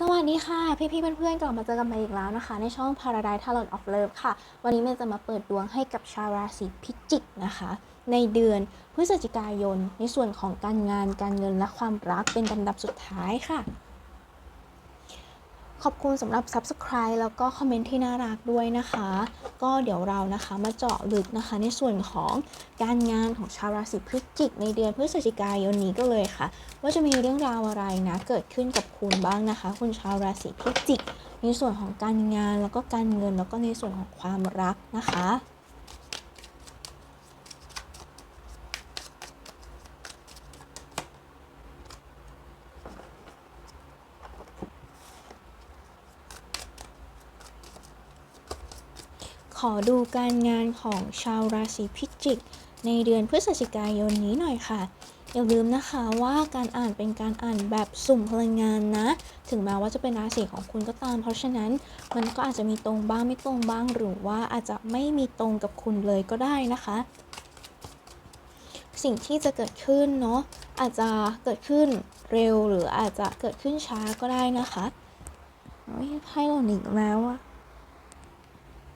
สวัสดีค่ะ พี่ๆเพื่อนๆกลับมาเจอกันใหม่อีกแล้วนะคะ ในช่อง Paradise Talent of Love ค่ะ วันนี้เมย์จะมาเปิดดวงให้กับชาวราศีพิจิกนะคะ ในเดือนพฤศจิกายน ในส่วนของการงานการเงินและความรักเป็นลำดับสุดท้ายค่ะ ขอบคุณสำหรับ Subscribe แล้วก็คอมเมนต์ที่น่ารักด้วยนะคะ ก็เดี๋ยวเรานะคะมาเจาะลึกนะคะ ในส่วนของการงานของชาวราศีพฤศจิกในเดือนพฤศจิกายนนี้ก็เลยค่ะ ว่าจะมีเรื่องราวอะไรนะเกิดขึ้นกับคุณบ้างนะคะ คุณชาวราศีพิจิก ในส่วนของการงานแล้วก็การเงินแล้วก็ในส่วนของความรักนะคะ ข อดูการงานของชาวราศีพิจิก ในเดือนพฤศจิกายนนี้หน่อยค่ะ อย่าลืมนะคะว่าการอ่านเป็นการอ่านแบบสุ่มพลังงานนะ ถึงแม้ว่าจะเป็นราศีของคุณก็ตาม เพราะฉะนั้นมันก็อาจจะมีตรงบ้างไม่ตรงบ้าง หรือว่าอาจจะไม่มีตรงกับคุณเลยก็ได้นะคะ สิ่งที่จะเกิดขึ้นเนาะอาจจะเกิดขึ้นเร็วหรืออาจจะเกิดขึ้นช้าก็ได้นะคะโอ้เราหนีแล้วอะ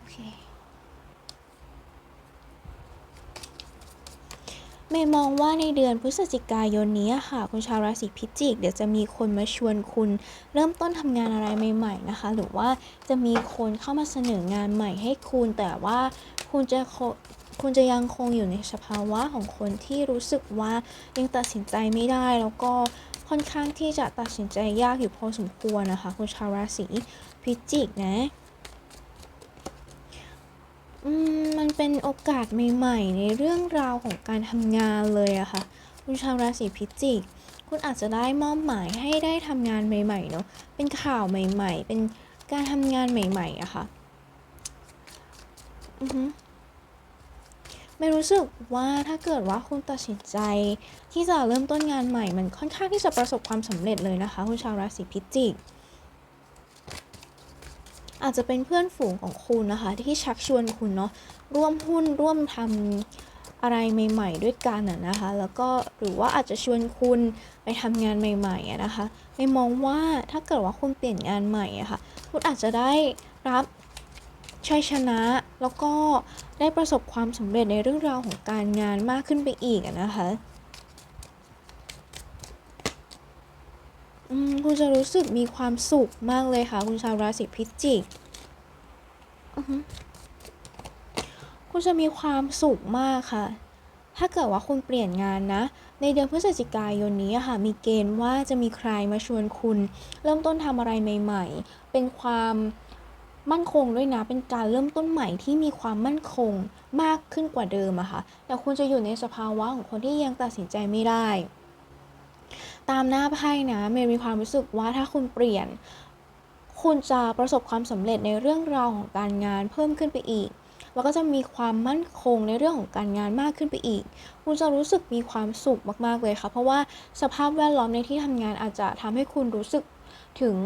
โเมย์มองว่าในเดือนพฤศจิกายนนี้ค่ะ คุณชาวราศีพิจิก เดี๋ยวจะมีคนมาชวนคุณ เริ่มต้นทำงานอะไรใหม่ ๆนะคะ หรือว่าจะมีคนเข้ามาเสนองานใหม่ให้คุณ แต่ว่าคุณจะคุณจะยังคงอยู่ในสภาวะของคนที่รู้สึกว่ายังตัดสินใจไม่ได้แล้วก็ค่อนข้างที่จะตัดสินใจยากอยู่พอสมควรนะคะ คุณชาวราศีพิจิกนะ อืมมันเป็นโอกาสใหม่ ๆ ในเรื่องราวของการทำงานเลยอะค่ะ คุณชาวราศีพิจิก คุณอาจจะได้มอบหมายให้ได้ทำงานใหม่ๆเนาะเป็นข่าวใหม่ ๆ เป็นการทำงานใหม่ ๆอะค่ะอือฮึไม่รู้สึกว่าถ้าเกิดว่าคุณตัดสินใจ ที่จะเริ่มต้นงานใหม่ มันค่อนข้างที่จะประสบความสำเร็จเลยนะคะ คุณชาวราศีพิจิก อาจจะเป็นเพื่อนฝูงของคุณนะคะ ที่ชักชวนคุณเนาะร่วมหุ้นร่วมทำอะไรใหม่ ๆ ด้วยกันนะคะ แล้วก็หรือว่าอาจจะชวนคุณไปทำงานใหม่ๆนะคะไม่มองว่าถ้าเกิดว่าคุณเปลี่ยนงานใหม่อะค่ะคุณอาจจะได้รับชัยชนะแล้วก็ได้ประสบความสำเร็จในเรื่องราวของการงานมากขึ้นไปอีกนะคะ อืม คุณจะรู้สึกมีความสุขมากเลยค่ะ คุณชาวราศีพิจิกอือฮึคุณจะมีความสุขมากค่ะ ถ้าเกิดว่าคุณเปลี่ยนงานนะ ในเดือนพฤศจิกายนนี้อะค่ะ มีเกณฑ์ว่าจะมีใครมาชวนคุณ เริ่มต้นทำอะไรใหม่ ๆ เป็นความมั่นคงด้วยนะ เป็นการเริ่มต้นใหม่ที่มีความมั่นคงมากขึ้นกว่าเดิมอะค่ะ แต่คุณจะอยู่ในสภาวะของคนที่ยังตัดสินใจไม่ได้ ตามหน้าไพ่นะเมย์มีความรู้สึกว่าถ้าคุณเปลี่ยน คุณจะประสบความสำเร็จในเรื่องราวของการงานเพิ่มขึ้นไปอีก แล้วก็จะมีความมั่นคงในเรื่องของการงานมากขึ้นไปอีก คุณจะรู้สึกมีความสุขมากๆเลยค่ะ เพราะว่าสภาพแวดล้อมในที่ทำงานอาจจะทำให้คุณรู้สึกถึง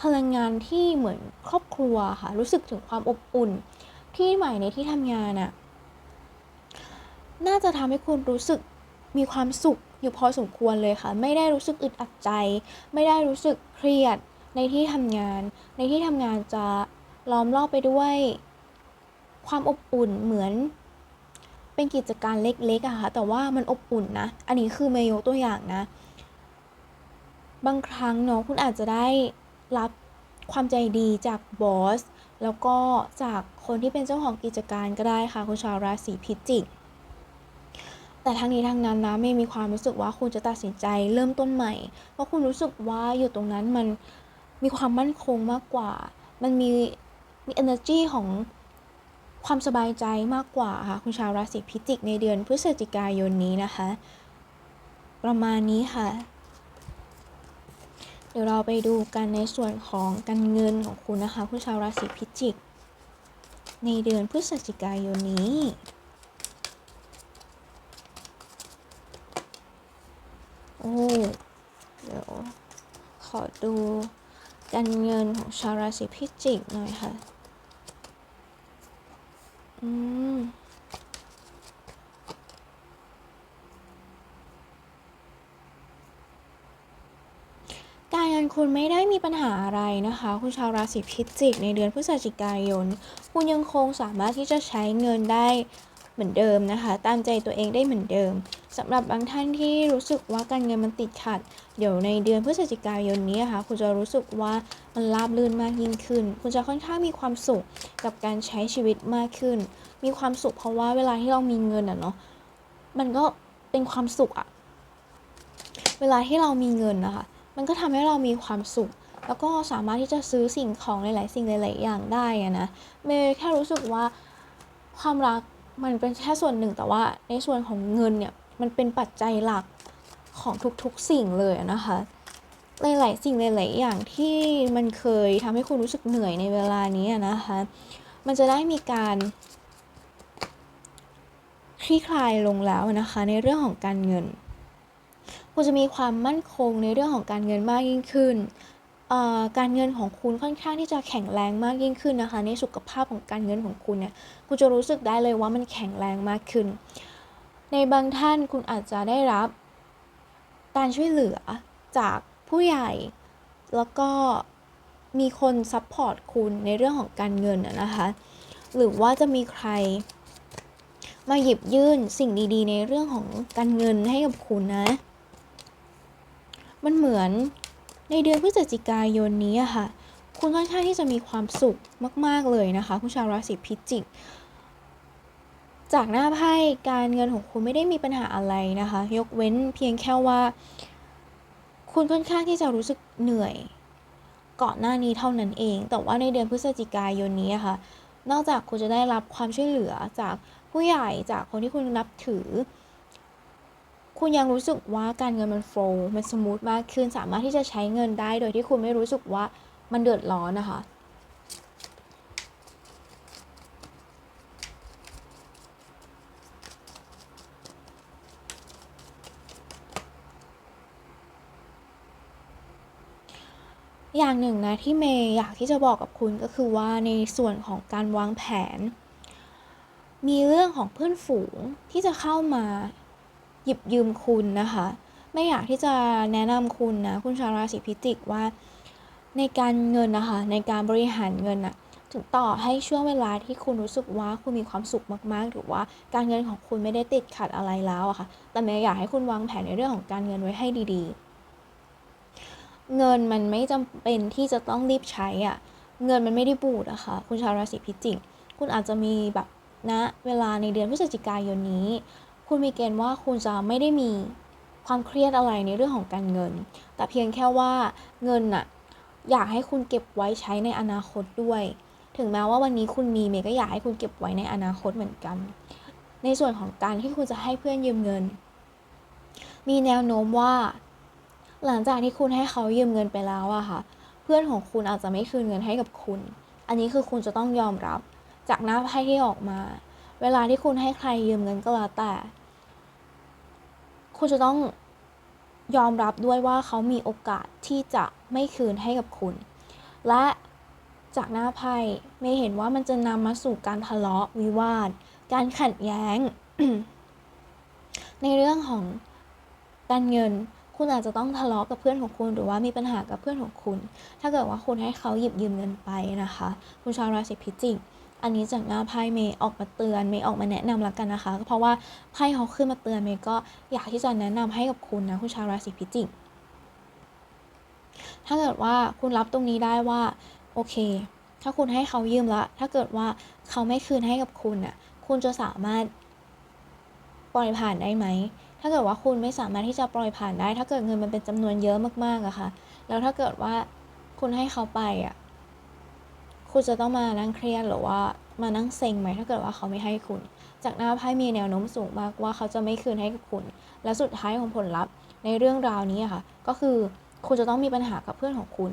พลังงานที่เหมือนครอบครัวค่ะ รู้สึกถึงความอบอุ่น ที่ใหม่ในที่ทำงานอะน่าจะทำให้คุณรู้สึกมีความสุข อยู่พอสมควรเลยค่ะ ไม่ได้รู้สึกอึดอัดใจ ไม่ได้รู้สึกเครียดในที่ทำงาน ในที่ทำงานจะล้อมรอบไปด้วย ความอบอุ่นเหมือนเป็นกิจการเล็กๆอะค่ะ แต่ว่ามันอบอุ่นนะ อันนี้คือเมย์ยกตัวอย่างนะ บางครั้งเนาะคุณอาจจะได้รับความใจดีจากบอส แล้วก็จากคนที่เป็นเจ้าของกิจการก็ได้ค่ะคุณชาวราศีพิจิก แต่ทั้งนี้ทั้งนั้นนะไม่มีความรู้สึกว่าคุณจะตัดสินใจเริ่มต้นใหม่ เพราะคุณรู้สึกว่าอยู่ตรงนั้นมันมีความมั่นคงมากกว่า มันมีมี energy ของความสบายใจมากกว่าค่ะคุณชาวราศีพิจิกในเดือนพฤศจิกายนนี้นะคะ ประมาณนี้ค่ะ เดี๋ยวเราไปดูกันในส่วนของการเงินของคุณนะคะ คุณชาวราศีพิจิก ในเดือนพฤศจิกายนนี้ โอ้เดี๋ยวขอดูการเงินของชาวราศีพิจิกหน่อยค่ะ อืมการเงินคุณไม่ได้มีปัญหาอะไรนะคะ คุณชาวราศีพิจิก ในเดือนพฤศจิกายน คุณยังคงสามารถที่จะใช้เงินได้ เหมือนเดิมนะคะ ตามใจตัวเองได้เหมือนเดิมสำหรับบางท่านที่รู้สึกว่าการเงินมันติดขัด เดี๋ยวในเดือนพฤศจิกายนนี้นะคะคุณจะรู้สึกว่ามันราบรื่นมากยิ่งขึ้น คุณจะค่อนข้างมีความสุขกับการใช้ชีวิตมากขึ้น มีความสุขเพราะว่าเวลาที่เรามีเงินอะเนาะมันก็เป็นความสุขอะเวลาที่เรามีเงินนะคะ มันก็ทำให้เรามีความสุข แล้วก็สามารถที่จะซื้อสิ่งของหลาย ๆ สิ่งหลาย ๆ อย่างได้อะนะเมย์แค่รู้สึกว่าความรัก มันเป็นแค่ส่วนหนึ่งแต่ว่าในส่วนของเงินเนี่ยมันเป็นปัจจัยหลักของทุกๆสิ่งเลยนะคะหลายๆสิ่งหลายๆอย่างที่มันเคยทำให้คุณรู้สึกเหนื่อยในเวลานี้นะคะ มันจะได้มีการคลี่คลายลงแล้วนะคะ ในเรื่องของการเงิน คุณจะมีความมั่นคงในเรื่องของการเงินมากยิ่งขึ้น เอ่อการเงินของคุณค่อนข้างที่จะแข็งแรงมากยิ่งขึ้นนะคะ ในสุขภาพของการเงินของคุณเนี่ยคุณจะรู้สึกได้เลยว่ามันแข็งแรงมากขึ้น ในบางท่านคุณอาจจะได้รับ การช่วยเหลือจากผู้ใหญ่ แล้วก็มีคนซัพพอร์ตคุณในเรื่องของการเงินนะคะ หรือว่าจะมีใคร มาหยิบยื่นสิ่งดีๆ ในเรื่องของการเงินให้กับคุณนะ มันเหมือน ในเดือนพฤศจิกายนนี้ค่ะ คุณค่อนข้างที่จะมีความสุขมาก ๆ เลยนะคะคุณชาวราศีพิจิก จากหน้าไพ่การเงินของคุณไม่ได้มีปัญหาอะไรนะคะ ยกเว้นเพียงแค่ว่า คุณค่อนข้างที่จะรู้สึกเหนื่อยก่อนหน้านี้เท่านั้นเอง แต่ว่าในเดือนพฤศจิกายนนี้ค่ะ นอกจากคุณจะได้รับความช่วยเหลือจากผู้ใหญ่จากคนที่คุณนับถือ คุณยังรู้สึกว่าการเงินมันโฟล์มันสมูทมากขึ้น สามารถที่จะใช้เงินได้โดยที่คุณไม่รู้สึกว่ามันเดือดร้อนนะคะอย่างหนึ่งนะที่เมย์อยากที่จะบอกกับคุณก็คือว่าในส่วนของการวางแผน มีเรื่องของเพื่อนฝูงที่จะเข้ามา หยิบยืมคุณนะคะ ไม่อยากที่จะแนะนำคุณนะ คุณชาวราศีพิจิกว่า ในการเงินนะคะ ในการบริหารเงินอะถึงต่อให้ช่วงเวลาที่คุณรู้สึกว่าคุณมีความสุขมากๆ หรือว่าการเงินของคุณไม่ได้ติดขัดอะไรแล้วอะค่ะ แต่เมย์อยากให้คุณวางแผนในเรื่องของการเงินไว้ให้ดีๆ เงินมันไม่จำเป็นที่จะต้องรีบใช้อะเงินมันไม่ได้บูดอะค่ะ คุณชาวราศีพิจิก คุณอาจจะมีแบบณนะเวลาในเดือนพฤศจิกายนนี้ คุณมีเกณฑ์ว่าคุณจะไม่ได้มีความเครียดอะไรในเรื่องของการเงิน แต่เพียงแค่ว่าเงินน่ะอยากให้คุณเก็บไว้ใช้ในอนาคตด้วย ถึงแม้ว่าวันนี้คุณมีเมย์ก็อยากให้คุณเก็บไว้ในอนาคตเหมือนกัน ในส่วนของการที่คุณจะให้เพื่อนยืมเงิน มีแนวโน้มว่า หลังจากที่คุณให้เขายืมเงินไปแล้วอะค่ะ เพื่อนของคุณอาจจะไม่คืนเงินให้กับคุณ อันนี้คือคุณจะต้องยอมรับ จากหน้าไพ่ที่ออกมา เวลาที่คุณให้ใครยืมเงินก็แล้วแต่ คุณจะต้องยอมรับด้วยว่าเขามีโอกาสที่จะไม่คืนให้กับคุณ และจากหน้าไพ่ไม่เห็นว่ามันจะนำมาสู่การทะเลาะวิวาท การขัดแย้ง ในเรื่องของการเงิน คุณอาจจะต้องทะเลาะกับเพื่อนของคุณ หรือว่ามีปัญหากับเพื่อนของคุณ ถ้าเกิดว่าคุณให้เขาหยิบยืมเงินไปนะคะ คุณชาวราศีพิจิก อันนี้จากหน้าไพ่เมย์ออกมาเตือนเมย์ออกมาแนะนำแล้วกันนะคะ เพราะว่าไพ่เขาขึ้นมาเตือนเมย์ก็อยากที่จะแนะนำให้กับคุณนะคุณชาวราศีพิจิกถ้าเกิดว่าคุณรับตรงนี้ได้ว่าโอเค ถ้าคุณให้เขายืมละถ้าเกิดว่าเขาไม่คืนให้กับคุณน่ะ คุณจะสามารถปล่อยผ่านได้ไหม ถ้าเกิดว่าคุณไม่สามารถที่จะปล่อยผ่านได้ ถ้าเกิดเงินมันเป็นจำนวนเยอะมากๆอะค่ะ แล้วถ้าเกิดว่าคุณให้เขาไปอะ คุณจะต้องมานั่งเครียดหรือว่ามานั่งเซ็งไหมถ้าเกิดว่าเขาไม่ให้คุณ จากหน้าไพ่มีแนวโน้มสูงมากว่าเขาจะไม่คืนให้กับคุณ และสุดท้ายของผลลัพธ์ในเรื่องราวนี้ค่ะ ก็คือคุณจะต้องมีปัญหากับเพื่อนของคุณ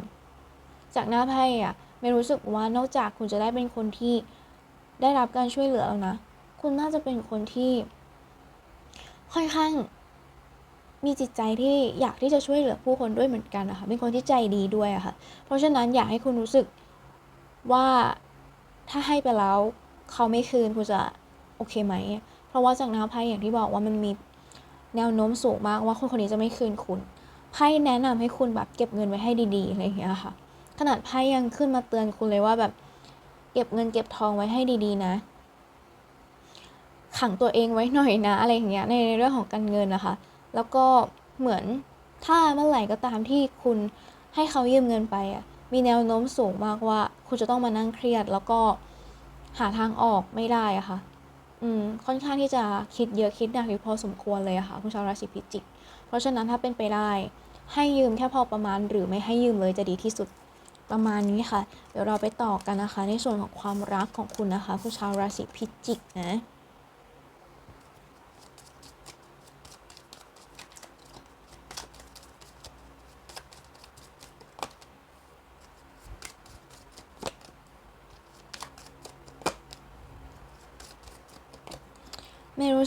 จากหน้าไพ่อะไม่รู้สึกว่านอกจากคุณจะได้เป็นคนที่ได้รับการช่วยเหลือแล้วนะ คุณน่าจะเป็นคนที่ ค่อนข้าง มีจิตใจที่อยากที่จะช่วยเหลือผู้คนด้วยเหมือนกันนะคะเป็นคนที่ใจดีด้วยอะค่ะ เพราะฉะนั้นอยากให้คุณรู้สึก ว่าถ้าให้ไปแล้วเขาไม่คืนคุณจะโอเคไหม เพราะว่าจากน้าไพ่อย่างที่บอกว่ามันมีแนวโน้มสูงมากว่าคนคนนี้จะไม่คืนคุณ ไพ่แนะนำให้คุณแบบเก็บเงินไว้ให้ดีๆอะไรอย่างเงี้ยค่ะ ขนาดไพ่ยังขึ้นมาเตือนคุณเลยว่าแบบ เก็บเงินเก็บทองไว้ให้ดีๆนะ ขังตัวเองไว้หน่อยนะอะไรอย่างเงี้ยในเรื่องของการเงินนะคะ แล้วก็เหมือนถ้าเมื่อไหร่ก็ตามที่คุณให้เขายืมเงินไปอะ มีแนวโน้มสูงมากว่า คุณจะต้องมานั่งเครียด แล้วก็หาทางออกไม่ได้อะค่ะ อืม ค่อนข้างที่จะคิดเยอะคิดหนักอยู่พอสมควรเลยอะค่ะคุณชาวราศีพิจิก เพราะฉะนั้นถ้าเป็นไปได้ ให้ยืมแค่พอประมาณหรือไม่ให้ยืมเลยจะดีที่สุดประมาณนี้ค่ะ เดี๋ยวเราไปต่อกันนะคะ ในส่วนของความรักของคุณนะคะคุณชาวราศีพิจิกนะ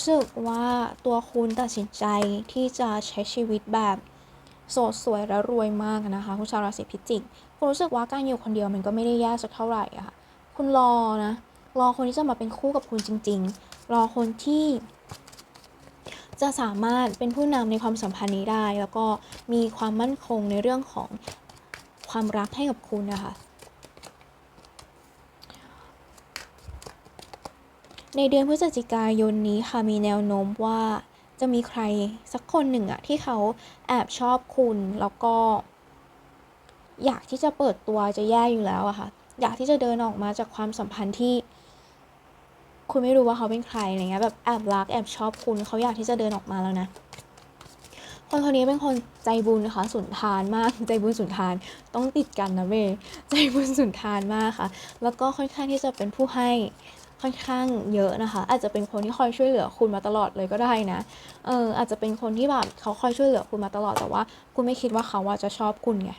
รู้สึกว่าตัวคุณตัดสินใจที่จะใช้ชีวิตแบบโสดสวยและรวยมากนะคะคุณชาวราศีพิจิก คุณรู้สึกว่าการอยู่คนเดียวมันก็ไม่ได้แย่สักเท่าไหร่อะค่ะ คุณรอนะ รอคนที่จะมาเป็นคู่กับคุณจริง ๆ รอคนที่ จะสามารถเป็นผู้นำในความสัมพันธ์นี้ได้ แล้วก็มีความมั่นคงในเรื่องของความรักให้กับคุณนะคะ ในเดือนพฤศจิกายนนี้ค่ะมีแนวโน้มว่าจะมีใครสักคนหนึ่งอะที่เขาแอบชอบคุณแล้วก็ อยากที่จะเปิดตัวจะแย่อยู่แล้วอะค่ะ อยากที่จะเดินออกมาจากความสัมพันธ์ที่ คุณไม่รู้ว่าเขาเป็นใครอะไรเงี้ยแบบแอบรักแอบชอบคุณเขาอยากที่จะเดินออกมาแล้วนะคนคนนี้เป็นคนใจบุญนะคะสุนทานมากใจบุญสุนทานต้องติดกันนะเมย์ใจบุญสุนทานมากค่ะ แล้วก็ค่อนข้างที่จะเป็นผู้ให้ ค่อนข้างเยอะนะคะ อาจจะเป็นคนที่คอยช่วยเหลือคุณมาตลอดเลยก็ได้นะเอออาจจะเป็นคนที่แบบเขาคอยช่วยเหลือคุณมาตลอดแต่ว่าคุณไม่คิดว่าเขาว่าจะชอบคุณไง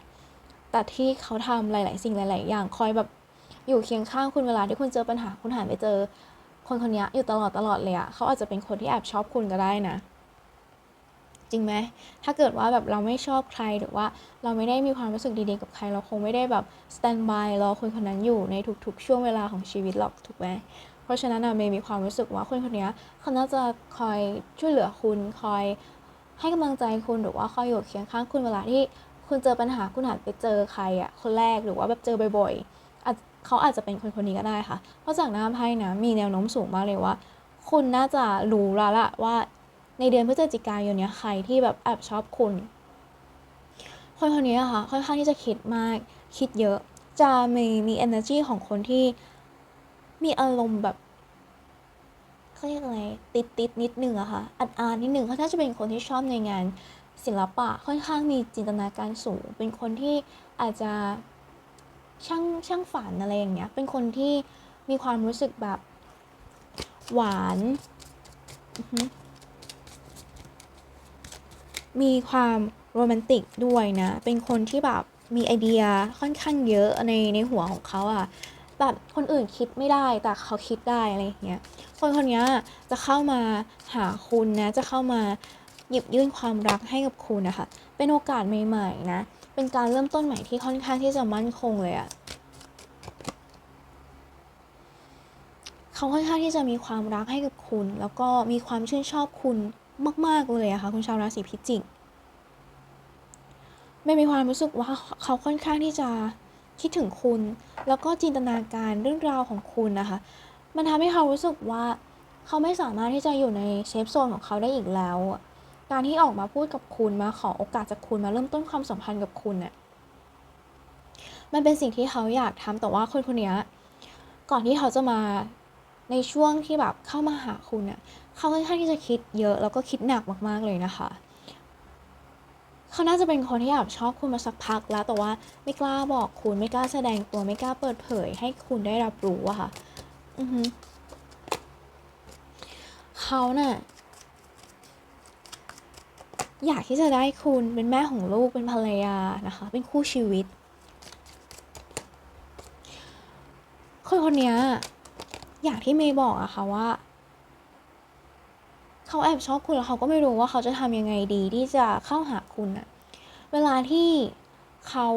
แต่ที่เขาทำหลาย ๆ สิ่งหลาย ๆ อย่างคอยแบบอยู่เคียงข้างคุณเวลาที่คุณเจอปัญหาคุณหันไปเจอ คนคนนี้อยู่ตลอดตลอดเลยอะเขาอาจจะเป็นคนที่แอบชอบคุณก็ได้นะจริงไหม ถ้าเกิดว่าแบบเราไม่ชอบใครหรือว่าเราไม่ได้มีความรู้สึกดีๆกับใคร เราคงไม่ได้แบบสแตนบายรอคนคนนั้นอยู่ในทุกๆ ช่วงเวลาของชีวิตหรอกถูกไหม ราะฉะนั้นอะเมย์มีความรู้สึกว่าคนคนนี้เขาน่าจะคอยช่วยเหลือคุณคอยให้กำลังใจคุณหรือว่าคอยอยู่เคียงข้างคุณเวลาที่คุณเจอปัญหาคุณหันไปเจอใครอะคนแรกหรือว่าแบบเจอบ่อยๆเขาอาจจะเป็นคนคนนี้ก็ได้ค่ะ เพราะจากหน้าไพ่นะมีแนวโน้มสูงมากเลยว่า คุณน่าจะรู้แล้วละว่าในเดือนพฤศจิกายนเนี้ยใครที่แบบแอบชอบคุณ คนคนนี้อะค่ะค่อนข้างที่จะคิดมากคิดเยอะจะมีมี energy ของคนที่ มีอารมณ์แบบเขาเรียกอะไรติดติดนิดนึงอะค่ะอัดอานนิดนึงเขาน่าจะเป็นคนที่ชอบในงานศิลปะค่อนข้างมีจินตนาการสูง เป็นคนที่อาจจะช่างช่างฝันอะไรอย่างเงี้ย เป็นคนที่มีความรู้สึกแบบหวาน มีความโรแมนติกด้วยนะ เป็นคนที่แบบมีไอเดียค่อนข้างเยอะในในหัวของเขาอะ แบบคนอื่นคิดไม่ได้แต่เขาคิดได้อะไรอย่างเงี้ยคนคนนี้จะเข้ามาหาคุณนะจะเข้ามาหยิบยื่นความรักให้กับคุณนะคะ เป็นโอกาสใหม่ๆนะ เป็นการเริ่มต้นใหม่ที่ค่อนข้างที่จะมั่นคงเลยอะเขาค่อนข้างที่จะมีความรักให้กับคุณ แล้วก็มีความชื่นชอบคุณมาก ๆ เลยอะค่ะคุณชาวราศีพิจิกไม่มีความรู้สึกว่าเขาค่อนข้างที่จะ คิดถึงคุณ แล้วก็จินตนาการเรื่องราวของคุณนะคะ มันทำให้เขารู้สึกว่าเขาไม่สามารถที่จะอยู่ในเซฟโซนของเขาได้อีกแล้ว การที่ออกมาพูดกับคุณมาขอโอกาสจากคุณมาเริ่มต้นความสัมพันธ์กับคุณเนี่ยมันเป็นสิ่งที่เขาอยากทำแต่ว่าคนคนนี้ก่อนที่เขาจะมาในช่วงที่แบบเข้ามาหาคุณเนี่ยเขาค่อนข้างที่จะคิดเยอะแล้วก็คิดหนักมากๆเลยนะคะ เขาน่าจะเป็นคนที่แอบชอบคุณมาสักพักแล้วแต่ว่าไม่กล้าบอกคุณไม่กล้าแสดงตัวไม่กล้าเปิดเผย ให้คุณได้รับรู้อะค่ะ อือฮึเขาเน่ะอยากที่จะได้คุณเป็นแม่ของลูกเป็นภรรยานะคะ เป็นคู่ชีวิต คนคนนี้อย่างที่เมย์บอกอะค่ะว่า เขาแอบชอบคุณแล้วเขาก็ไม่รู้ว่าเขาจะทำยังไงดีที่จะเข้าหาคุณอะเวลาที่เขา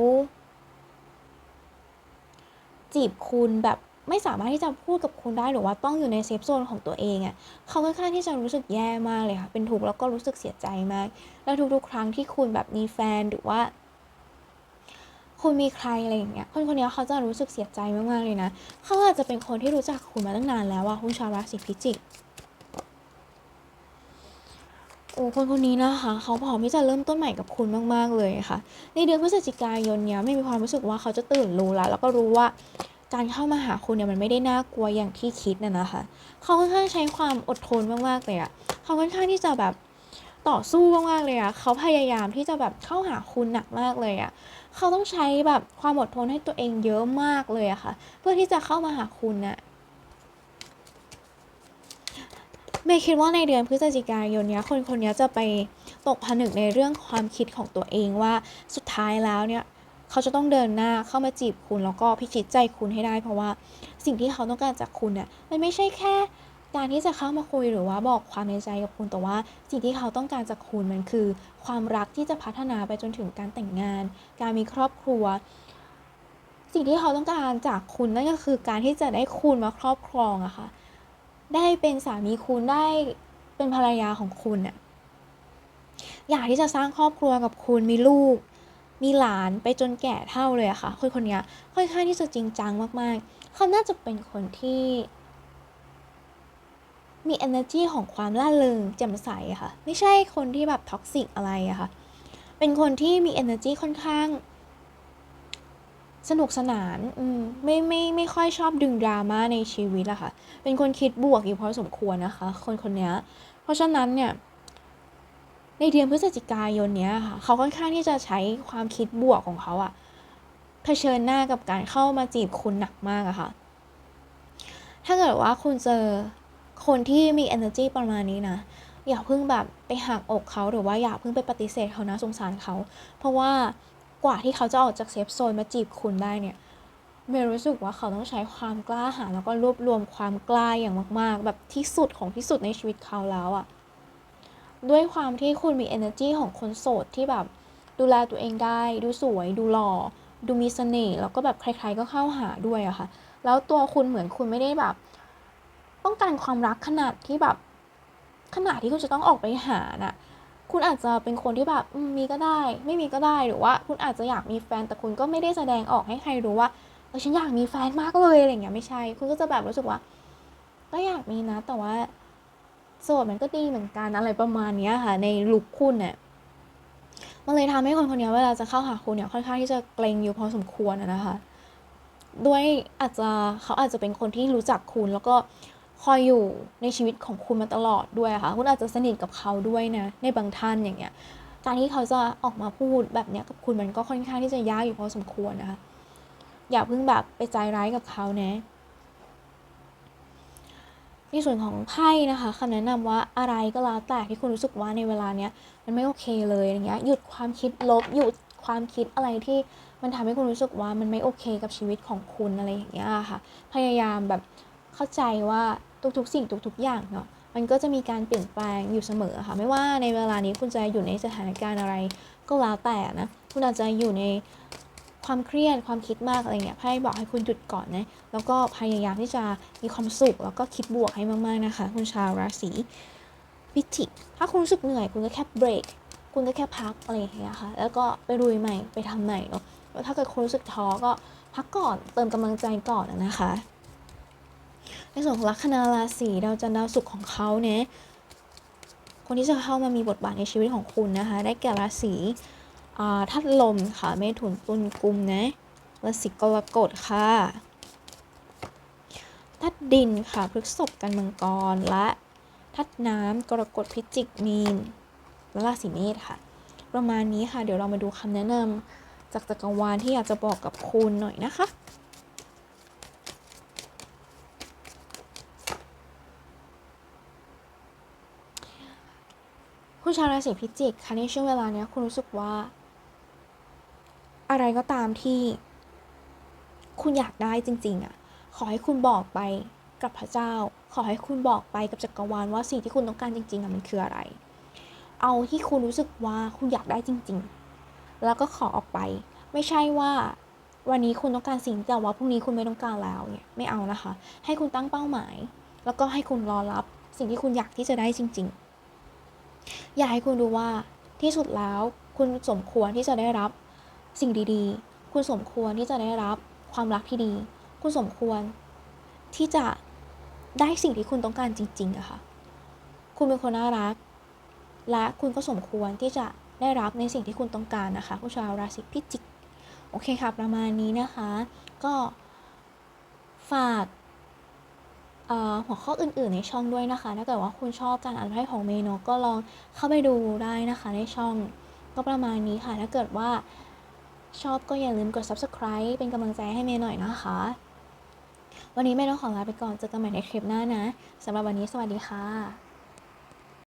จีบคุณแบบไม่สามารถที่จะพูดกับคุณได้หรือว่าต้องอยู่ในเซฟโซนของตัวเองอะเขาค่อนข้างที่จะรู้สึกแย่มากเลยค่ะ เป็นทุกข์แล้วก็รู้สึกเสียใจมาก แล้วทุกๆ ครั้งที่คุณแบบมีแฟนหรือว่า คุณมีใครอะไรอย่างเงี้ยคนคนนี้เขาจะรู้สึกเสียใจมากๆเลยนะเขาอาจจะเป็นคนที่รู้จักคุณมาตั้งนานแล้วอะคุณชาวราศีพิจิก โอ้คนคนนี้นะคะเขาพร้อมที่จะเริ่มต้นใหม่กับคุณมาก ๆ เลยค่ะ ในเดือนพฤศจิกายนเนี้ยไม่มีความรู้สึกว่าเขาจะตื่นรู้แล้วแล้วก็รู้ว่าการเข้ามาหาคุณเนี่ยมันไม่ได้น่ากลัวอย่างที่คิดน่ะนะคะ เขาค่อนข้างใช้ความอดทนมากๆเลยอะเขาค่อนข้างที่จะแบบต่อสู้มากๆเลยอะเขาพยายามที่จะแบบเข้าหาคุณหนักมากเลยอะเขาต้องใช้แบบความอดทนให้ตัวเองเยอะมากเลยอะค่ะ เพื่อที่จะเข้ามาหาคุณน่ะ เมย์คิดว่าในเดือนพฤศจิกายนเนี้ยคนคนนี้จะไปตกผนึกในเรื่องความคิดของตัวเองว่าสุดท้ายแล้วเนี่ยเขาจะต้องเดินหน้าเข้ามาจีบคุณแล้วก็พิชิตใจคุณให้ได้ เพราะว่าสิ่งที่เขาต้องการจากคุณเนี่ยมันไม่ใช่แค่การที่จะเข้ามาคุยหรือว่าบอกความในใจกับคุณแต่ว่าสิ่งที่เขาต้องการจากคุณมันคือ ความรักที่จะพัฒนาไปจนถึงการแต่งงาน การมีครอบครัว สิ่งที่เขาต้องการจากคุณนั่นก็คือการที่จะได้คุณมาครอบครองอะค่ะ ได้เป็นสามีคุณได้เป็นภรรยาของคุณน่ะอยากที่จะสร้างครอบครัวกับคุณมีลูก มีหลานไปจนแก่เท่าเลยอะค่ะคนคนนี้ค่อนข้างที่จะจริงจังมากๆ เขาน่าจะเป็นคนที่ มี energy ของความล่าเริงแจ่มใสอะค่ะ ไม่ใช่คนที่แบบท็อกซิกอะไรอะค่ะ เป็นคนที่มี energy ค่อนข้าง สนุกสนานอืมไม่ไม่ไม่ค่อยชอบดึงดราม่าในชีวิตอะค่ะ เป็นคนคิดบวกอยู่พอสมควรนะคะ คนคนนี้เพราะฉะนั้นเนี่ย ในเดือนพฤศจิกายนเนี้ยค่ะเขาค่อนข้างที่จะใช้ความคิดบวกของเขาอะเผชิญหน้ากับการเข้ามาจีบคุณหนักมากอะค่ะ ถ้าเกิดว่าคุณเจอคนที่มี energy ประมาณนี้นะอย่าเพิ่งแบบไปหักอกเขาหรือว่าอย่าเพิ่งไปปฏิเสธเขานะสงสารเขา เพราะว่า กว่าที่เขาจะออกจากเซฟโซนมาจีบคุณได้เนี่ยเมย์รู้สึกว่าเขาต้องใช้ความกล้าหาญแล้วก็รวบรวมความกล้าอย่างมาก ๆ แบบที่สุดของที่สุดในชีวิตเขาแล้วอะด้วยความที่คุณมี energy ของคนโสดที่แบบดูแลตัวเองได้ ดูสวย ดูหล่อ ดูมีเสน่ห์แล้วก็แบบใคร ๆ ก็เข้าหาด้วยอะค่ะ แล้วตัวคุณเหมือนคุณไม่ได้แบบ ต้องการความรักขนาดที่แบบ ขนาดที่คุณจะต้องออกไปหาน่ะ คุณอาจจะเป็นคนที่แบบมีก็ได้ ไม่มีก็ได้หรือว่า คุณอาจจะอยากมีแฟนแต่คุณก็ไม่ได้แสดงออกให้ใครรู้ว่าเออฉันอยากมีแฟนมากเลยอะไรอย่างเงี้ยไม่ใช่ คุณก็จะแบบรู้สึกว่า ก็อยากมีนะ แต่ว่าโสดมันก็ดีเหมือนกันอะไรประมาณเนี้ยค่ะ ในลุคคุณเนี่ยมันเลยทำให้คนคนนี้เวลาจะเข้าหาคุณเนี่ยค่อนข้างที่จะเกรงอยู่พอสมควรนะคะ ด้วยอาจจะเขาอาจจะเป็นคนที่รู้จักคุณแล้วก็ คอยอยู่ในชีวิตของคุณมาตลอดด้วยค่ะ คุณอาจจะสนิทกับเขาด้วยนะ ในบางท่านอย่างเงี้ย การที่เขาจะออกมาพูดแบบเนี้ยกับคุณมันก็ค่อนข้างที่จะยากอยู่พอสมควรนะคะ อย่าเพิ่งแบบไปใจร้ายกับเขานะในส่วนของไพ่นะคะคำแนะนำว่าอะไรก็แล้วแต่ที่คุณรู้สึกว่าในเวลาเนี้ยมันไม่โอเคเลยอย่างเงี้ยหยุดความคิดลบหยุดความคิดอะไรที่มันทำให้คุณรู้สึกว่ามันไม่โอเคกับชีวิตของคุณอะไรอย่างเงี้ยค่ะ พยายามแบบ เข้าใจว่าทุกๆ สิ่งทุกๆ อย่างเนาะมันก็จะมีการเปลี่ยนแปลงอยู่เสมอค่ะไม่ว่าในเวลานี้คุณจะอยู่ในสถานการณ์อะไรก็แล้วแต่นะคุณอาจจะอยู่ในความเครียดความคิดมากอะไรเงี้ยไพ่บอกให้คุณหยุดก่อนนะแล้วก็พยายามที่จะมีความสุขแล้วก็คิดบวกให้มากๆนะคะ คุณชาวราศีพิจิกถ้าคุณรู้สึกเหนื่อยคุณก็แค่เบรกคุณก็แค่พักอะไรอย่างเงี้ยค่ะแล้วก็ไปลุยใหม่ไปทำใหม่เนาะแล้วถ้าเกิดคุณรู้สึกท้อก็พักก่อนเติมกำลังใจก่อนนะคะ ในส่วนของลัคนาราศีดาวจันทร์ดาวศุกร์ของเขาเนี่ยคนที่จะเข้ามามีบทบาทในชีวิตของคุณนะคะ ได้แก่ราศีธาตุลมค่ะเมถุนตุลกุมนะราศีกรกฎค่ะธาตุดินค่ะพฤกษภกันมังกรและธาตุน้ำกรกฎพิจิกมีนและราศีเมษค่ะ ประมาณนี้ค่ะ เดี๋ยวเรามาดูคำแนะนำจากจักรวาลที่อยากจะบอกกับคุณหน่อยนะคะ ผู้ชาวราศีพิจิกค่ะในช่วงเวลาเนี้ยคุณรู้สึกว่า อะไรก็ตามที่ คุณอยากได้จริง ๆอะ ขอให้คุณบอกไปกับพระเจ้า ขอให้คุณบอกไปกับจักรวาลว่าสิ่งที่คุณต้องการจริงๆอะมันคืออะไร เอาที่คุณรู้สึกว่าคุณอยากได้จริง ๆ แล้วก็ขอออกไป ไม่ใช่ว่าวันนี้คุณต้องการสิ่งแต่ว่าพรุ่งนี้คุณไม่ต้องการแล้วเนี่ยไม่เอานะคะ ให้คุณตั้งเป้าหมาย แล้วก็ให้คุณรอรับสิ่งที่คุณอยากที่จะได้จริง ๆ อยากให้คุณดูว่าที่สุดแล้วคุณสมควรที่จะได้รับสิ่งดีๆ คุณสมควรที่จะได้รับความรักที่ดี คุณสมควรที่จะได้สิ่งที่คุณต้องการจริงๆอะค่ะ คุณเป็นคนน่ารัก และคุณก็สมควรที่จะได้รับในสิ่งที่คุณต้องการนะคะผู้ชาวราศีพิจิก โอเคค่ะ ประมาณนี้นะคะ ก็ฝาก หัวข้ออื่นๆในช่องด้วยนะคะ ถ้าเกิดว่าคุณชอบการอ่านไพ่ของเมย์เนอะก็ลองเข้าไปดูได้นะคะในช่องก็ประมาณนี้ค่ะ ถ้าเกิดว่าชอบก็อย่าลืมกด subscribe เป็นกำลังใจให้เมย์หน่อยนะคะ วันนี้เมย์ต้องขอลาไปก่อน เจอกันใหม่ในคลิปหน้านะสำหรับวันนี้สวัสดีค่ะ